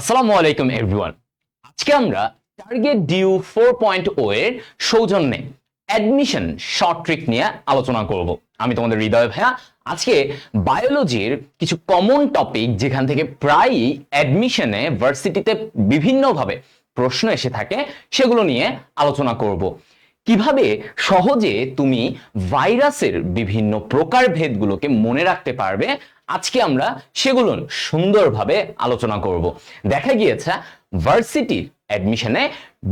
আসসালামু আলাইকুম এভরিওয়ান আজকে আমরা target due four point O এর সৌজন্যে অ্যাডমিশন শর্ট ট্রিক নিয়ে আলোচনা করব। আমি তোমাদের হৃদয় ভাইয়া। আজকে বায়োলজির কিছু কমন টপিক যেখান থেকে প্রায়ই অ্যাডমিশনে ভার্সিটিতে বিভিন্নভাবে প্রশ্ন এসে থাকে, সেগুলো নিয়ে আলোচনা করব। কীভাবে সহজে তুমি ভাইরাসের বিভিন্ন প্রকারভেদগুলোকে মনে রাখতে পারবে? আজকে আমরা সেগুলো সুন্দরভাবে আলোচনা করব। দেখা গিয়েছে ভার্সিটির অ্যাডমিশনে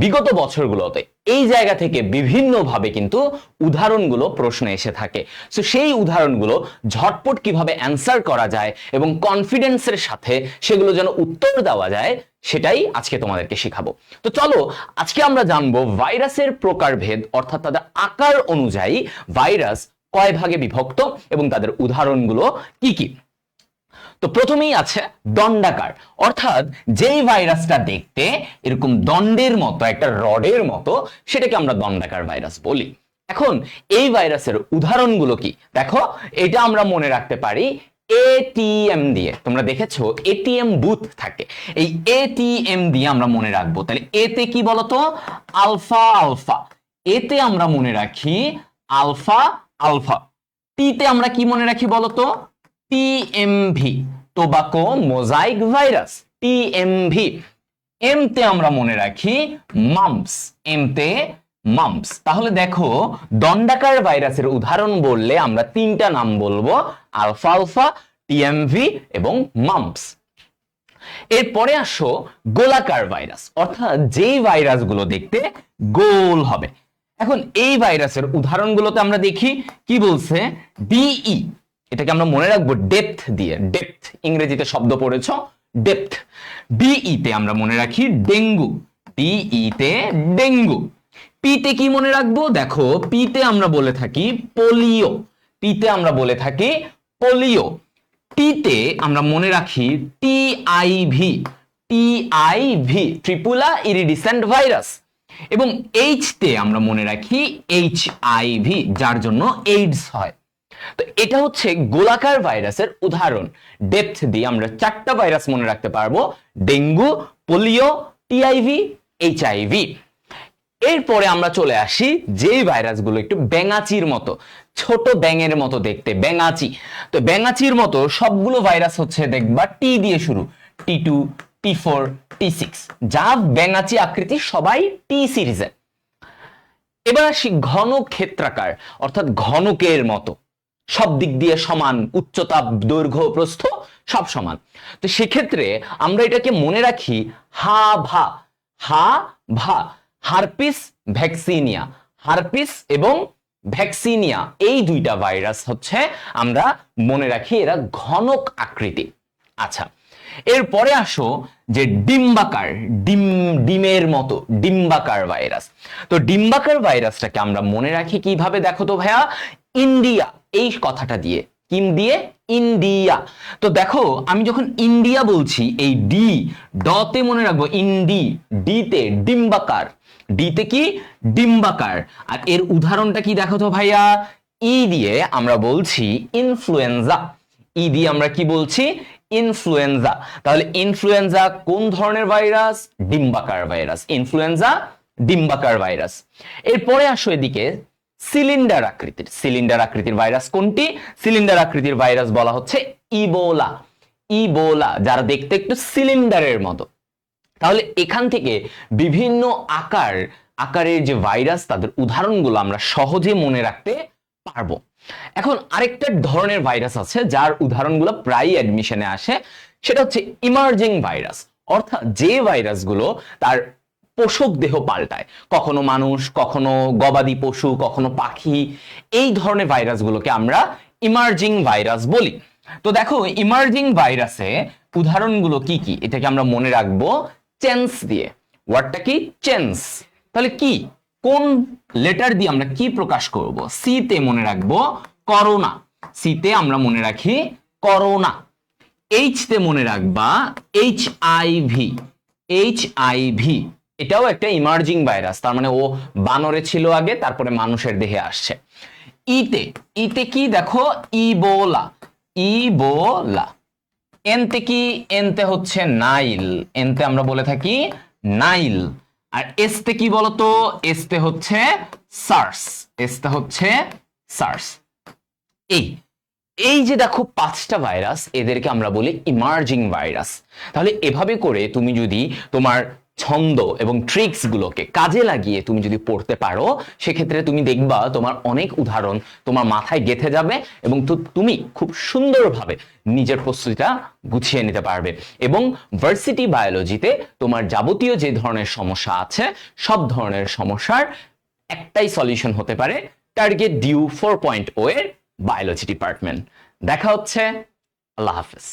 বিগত বছরগুলোতে এই জায়গা থেকে বিভিন্নভাবে কিন্তু উদাহরণগুলো প্রশ্নে এসে থাকে। সো সেই উদাহরণগুলো ঝটপট কীভাবে অ্যান্সার করা যায় এবং কনফিডেন্সের সাথে সেগুলো যেন উত্তর দেওয়া যায়, সেটাই আজকে তোমাদেরকে শেখাবো। তো চলো, আজকে আমরা জানব ভাইরাসের প্রকারভেদ, অর্থাৎ তাদের আকার অনুযায়ী ভাইরাস কয় ভাগে বিভক্ত এবং তাদের উদাহরণগুলো কি কি? তো প্রথমেই আছে দণ্ডাকার। অর্থাৎ যেই ভাইরাসটা দেখতে এরকম দণ্ডের মতো, একটা রডের মতো, সেটাকে আমরা দণ্ডাকার ভাইরাস বলি। এখন এই ভাইরাসের উদাহরণগুলো কি? দেখো, এটা আমরা মনে রাখতে পারি এটিএম দিয়ে। তোমরা দেখেছ? এটিএম বুথ থাকে। এই এটিএম দিয়ে আমরা মনে রাখব। তাহলে এতে কি বলতো? Alpha alpha. এতে আমরা মনে রাখি আলফা আলফা। টিতে আমরা কি মনে রাখি বলতো? TMV tobacco mosaic virus TMV M তে আমরা মনে রাখি মাম্পস এম তে মাম্পস তাহলে দেখো, দণ্ডাকার ভাইরাসের উদাহরণ বললে আমরা তিনটা নাম বলব আলফা আলফা টিএমভি এবং মাম্পস এরপরে আসো গোলাকার ভাইরাস, অর্থাৎ যেই ভাইরাসগুলো দেখতে গোল হবে। এখন এই ভাইরাসের উদাহরণগুলোতে আমরা দেখি, কি বলছে? ডিই এটাকে আমরা মনে রাখব ডেপথ দিয়ে। ডেপথ ইংরেজিতে শব্দ পড়েছ ডেপথ ডিই তে আমরা মনে রাখি ডেঙ্গু। ডিই তে ডেঙ্গু। পিতে কি মনে রাখব? দেখো পিতে আমরা বলে থাকি পোলিও পিতে আমরা বলে থাকি পোলিও টিতে আমরা মনে রাখি TIV TIV Tipula iridescent virus এবং এইচ তে আমরা মনে রাখি এইচ আইভি যার জন্য এইডস হয়। তো এটা হচ্ছে গোলাকার ভাইরাসের উদাহরণ। ডেপথ দিয়ে আমরা চারটা ভাইরাস মনে রাখতে পারব। ডেঙ্গু, পোলিও টিআইভি এইচআইভি এরপরে আমরা চলে আসি যে ভাইরাসগুলো একটু ব্যাঙাচির মতো, ছোট ব্যাঙের মতো দেখতে, ব্যাঙাচি। তো ব্যাঙাচির মতো সবগুলো ভাইরাস হচ্ছে দেখবা টি দিয়ে শুরু T two T four T six যা ব্যাঙাচি আকৃতি সবাই টি সিরিজের। এবার আসি ঘন ক্ষেত্রাকার অর্থাৎ ঘনকের মতো। সব দিক দিয়ে সমান, উচ্চতা, দৈর্ঘ্য, প্রস্থ, সব সমান। তো সেক্ষেত্রে আমরা এটাকে মনে রাখি হা ভা। হা ভা। Herpes, vaccinia. হারপিস এবং ভ্যাকসিনিয়া, এই দুইটা ভাইরাস হচ্ছে আমরা মনে রাখি এরা ঘনক আকৃতি। আচ্ছা এরপরে আসো যে ডিম্বাকার, ডিম, ডিমের মতো, ডিম্বাকার ভাইরাস। তো ডিম্বাকার ভাইরাসটাকে আমরা মনে রাখি কীভাবে? দেখো তো ভাইয়া, ইন্ডিয়া। এই কথাটা দিয়ে। কিম দিয়ে? ইন্ডিয়া। তো দেখো, আমি যখন ইন্ডিয়া বলছি, এই ডি ডতে মনে রাখব, ইন্ডি ডিতে ডিম্বাকার। ডিতে কি? ডিম্বাকার। আর এর উদাহরণটা কি দেখো তো ভাইয়া? ই দিয়ে আমরা বলছি ইনফ্লুয়েঞ্জা ই দিয়ে আমরা কি বলছি? ইনফ্লুয়েঞ্জা তাহলে ইনফ্লুয়েঞ্জা কোন ধরনের ভাইরাস ডিম্বাকার ভাইরাস ইনফ্লুয়েঞ্জা ডিম্বাকার ভাইরাস এরপরে আসো এদিকে। সিলিন্ডার আকৃতির সিলিন্ডার আকৃতির ভাইরাস কোনটি? সিলিন্ডার আকৃতির ভাইরাস বলা হচ্ছে ইবোলা। ইবোলা, যারা দেখতে একটু সিলিন্ডারের মতো। তাহলে এখান থেকে বিভিন্ন আকার, আকারের যে ভাইরাস, তাদের উদাহরণগুলো আমরা সহজে মনে রাখতে পারব। এখন আরেকটা ধরনের ভাইরাস আছে, যার উদাহরণগুলো প্রায় অ্যাডমিশনে আসে। সেটা হচ্ছে ইমার্জিং ভাইরাস অর্থাৎ যে ভাইরাসগুলো তার পোষক দেহ পাল্টায়। কখনো মানুষ, কখনো গবাদি পশু, কখনো পাখি, এই ধরনের ভাইরাসগুলোকে আমরা ইমার্জিং ভাইরাস বলি। তো দেখো, ইমার্জিং ভাইরাসে উদাহরণগুলো কি কি? এটাকে আমরা মনে রাখব চেন্স দিয়ে। ওয়ার্ডটা কি? চেন্স। তাহলে কি? কোন লেটার দিয়ে আমরা কি প্রকাশ করব? সি তে মনে রাখব করোনা। সি তে আমরা মনে রাখি করোনা। এইচ তে মনে রাখবা H I V. H I V. এটাও একটা ইমার্জিং ভাইরাস তার মানে ও বানরে ছিল আগে, তারপরে মানুষের দেহে আসছে। ইতে ইতে কি দেখো? Ebola Ebola. এনতে কি? এনতে হচ্ছে নাইল। এনতে আমরা বলে থাকি নাইল। আর এসতে কি বলতো? এসতে হচ্ছে সার্স। এসতে হচ্ছে সার্স। এই এই যে দেখো পাঁচটা ভাইরাস এদেরকে আমরা বলি ইমার্জিং ভাইরাস তাহলে এভাবে করে তুমি যদি তোমার ছন্দ এবং ট্রিক্স গুলোকে কাজে লাগিয়ে তুমি যদি পড়তে পারো, সেক্ষেত্রে তুমি দেখবা তোমার অনেক উদাহরণ তোমার মাথায় গেঁথে যাবে এবং তুমি খুব সুন্দরভাবে নিজের প্রস্তুতিটা গুছিয়ে নিতে পারবে এবং ভার্সিটি বায়োলজিতে তোমার যাবতীয় যে ধরনের সমস্যা আছে, সব ধরনের সমস্যার একটাই সলিউশন হতে পারে target due four point O এর বায়োলজি ডিপার্টমেন্ট দেখা হচ্ছে, আল্লাহ হাফেজ।